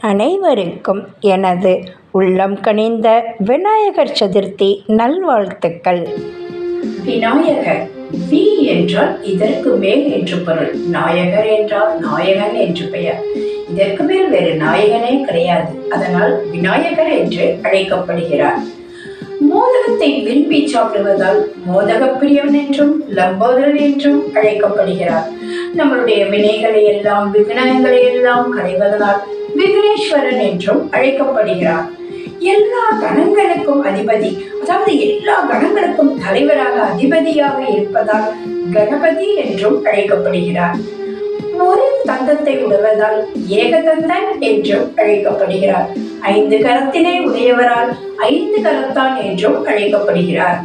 அனைவருக்கும் எனது உள்ளம் கனிந்த விநாயகர் சதுர்த்தி நல்வாழ்த்துக்கள். விநாயகர் வி என்றால் இதற்கு மேல் என்று பொருள். நாயகர் என்றால் நாயகன் என்று பெயர். இதற்கு மேல் வேறு நாயகனே கிடையாது. அதனால் விநாயகர் என்று அழைக்கப்படுகிறார். மோதகத்தை விரும்பி சாப்பிடுவதால் மோதக பிரியம் என்றும் லம்போதரன் என்றும் அழைக்கப்படுகிறார். நம்மளுடைய வினைகளை எல்லாம் விக்னங்களை எல்லாம் களைவதனால் விக்னேஸ்வரன் என்றும் அழைக்கப்படுகிறார். எல்லா கணங்களுக்கும் அதிபதி அதாவது எல்லா கணங்களுக்கும் தலைவராக அதிபதியாக இருப்பதால் கணபதி என்றும் அழைக்கப்படுகிறார். ஒரே தந்தத்தை உடைவதால் ஏகதந்தன் என்றும் அழைக்கப்படுகிறார். ஐந்து கரத்தினை உடையவரால் ஐந்து கரத்தான் என்றும் அழைக்கப்படுகிறார்.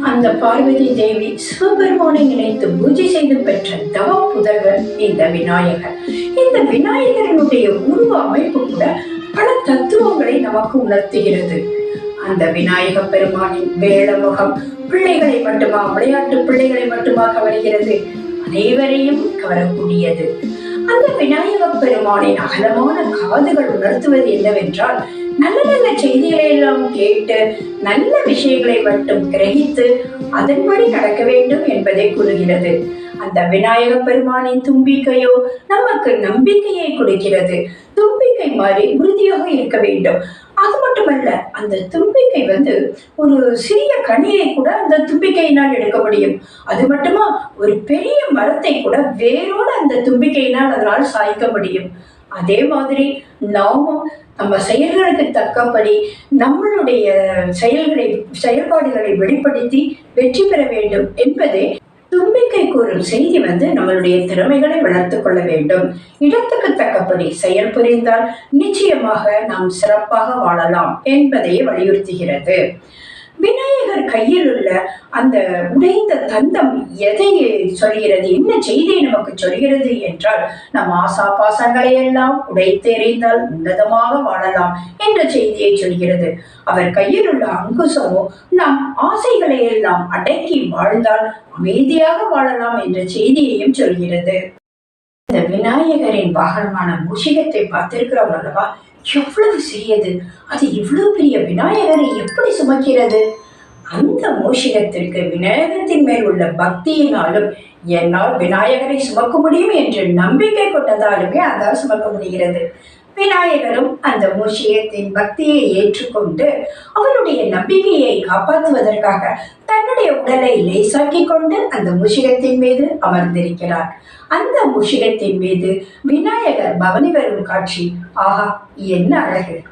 அந்த பார்வதி தேவி சிவபெருமானை நினைத்து பூஜை செய்து பெற்ற தவ புதல்வர் இந்த விநாயகர். இந்த விநாயகரனுடைய உருவ அமைப்பு கூட பல தத்துவங்களை நமக்கு உணர்த்துகிறது. அந்த விநாயக பெருமானின் வேடமுகம் பிள்ளைகளை மட்டுமா விளையாட்டு பிள்ளைகளை மட்டுமா கவர்கிறது அனைவரையும் கவரக்கூடியது. அந்த விநாயக பெருமானின் அகலமான காதுகள் உணர்த்துவது என்னவென்றால் நல்ல நல்ல செய்திகளை எல்லாம் கேட்டு நல்ல விஷயங்களை மட்டும் கிரகித்து அதன்படி நடக்க வேண்டும் என்பதை கூறுகிறது. அந்த விநாயக பெருமானின் தும்பிக்கையோ நமக்கு நம்பிக்கையை கொடுக்கிறது. தும்பிக்கை மாதிரி உறுதியாக இருக்க வேண்டும். அது மட்டுமல்ல அந்த தும்பிக்கை வந்து ஒரு சிறிய கனியை கூட அந்த தும்பிக்கையினால் எடுக்க முடியும். அது மட்டுமா ஒரு பெரிய மரத்தை கூட வேரோடு அந்த தும்பிக்கையினால் அதனால் சாய்க்க முடியும். அதே மாதிரி நாமும் நம்ம செயல்களுக்கு தக்கபடி நம்மளுடைய செயல்களை செயல்பாடுகளை வெளிப்படுத்தி வெற்றி பெற வேண்டும் என்பதே தும்பிக்கை கூறும் செய்தி வந்து நம்மளுடைய திறமைகளை வளர்த்துக் கொள்ள வேண்டும். இடத்துக்கு தக்கபடி செயல் புரிந்தால் நிச்சயமாக நாம் சிறப்பாக வாழலாம் என்பதையே வலியுறுத்துகிறது. விநாயகர் கையில் உள்ள அந்த உடைந்த தந்தம் எதை சொல்கிறது? என்ன செய்தியை நமக்கு சொல்கிறது என்றால் நம் ஆசா பாசங்களை எல்லாம் உடைத்தெறிந்தால் உன்னதமாக வாழலாம் என்ற செய்தியை சொல்கிறது. அவர் கையில் உள்ள அங்குசமோ நம் ஆசைகளை எல்லாம் அடக்கி வாழ்ந்தால் அமைதியாக வாழலாம் என்ற செய்தியையும் சொல்கிறது. இந்த விநாயகரின் வாகனமான மூஷிகத்தை பார்த்திருக்கிறோம் அல்லவா? எவ்வளவு சிறியது? அது இவ்வளவு பெரிய விநாயகரை எப்படி சுமக்கிறது? அந்த மோஷிகத்திற்கு விநாயகத்தின் மேல் உள்ள பக்தியினாலும் என்னால் விநாயகரை சுமக்க முடியும் என்று நம்பிக்கை கொண்டதாலுமே அதால் சுமக்க முடிகிறது. விநாயகரும் அந்த மூஷிகத்தின் பக்தியை ஏற்றுக்கொண்டு அவருடைய நம்பிக்கையை காப்பாற்றுவதற்காக தன்னுடைய உடலை லேசாக்கி கொண்டு அந்த முஷிகத்தின் மீது அமர்ந்திருக்கிறார். அந்த முஷிகத்தின் மீது விநாயகர் பவனி வரும் காட்சி. ஆஹா என்ன அழகு!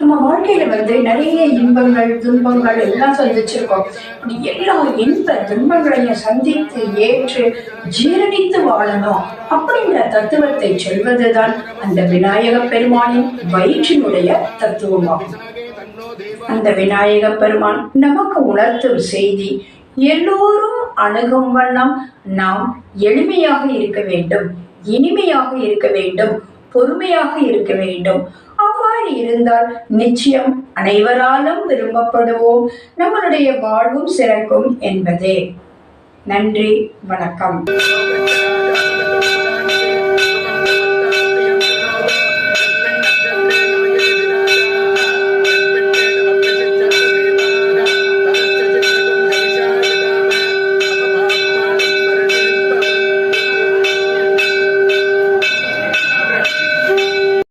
நம்ம வாழ்க்கையில வந்து நிறைய இன்பங்கள் துன்பங்கள் எல்லாம் சந்திச்சிருக்கோம் இப்படி எல்லா இன்ப துன்பங்களையும் சந்தித்து ஏற்று ஜீரணித்து வாழணும் அப்படிங்கிற தத்துவத்தை சொல்வதுதான் அந்த விநாயக பெருமானின் வயிற்றினுடைய தத்துவமாகும். அந்த விநாயக பெருமான் நமக்கு உணர்த்தும் செய்தி எல்லோரும் அணுகும் வண்ணம் நாம் எளிமையாக இருக்க வேண்டும் இனிமையாக இருக்க வேண்டும் பொறுமையாக இருக்க வேண்டும். இருந்தால் நிச்சயம் அனைவராலும் விரும்பப்படுவோம். நம்மளுடைய வாழ்வும் சிறக்கும் என்பதே. நன்றி வணக்கம்.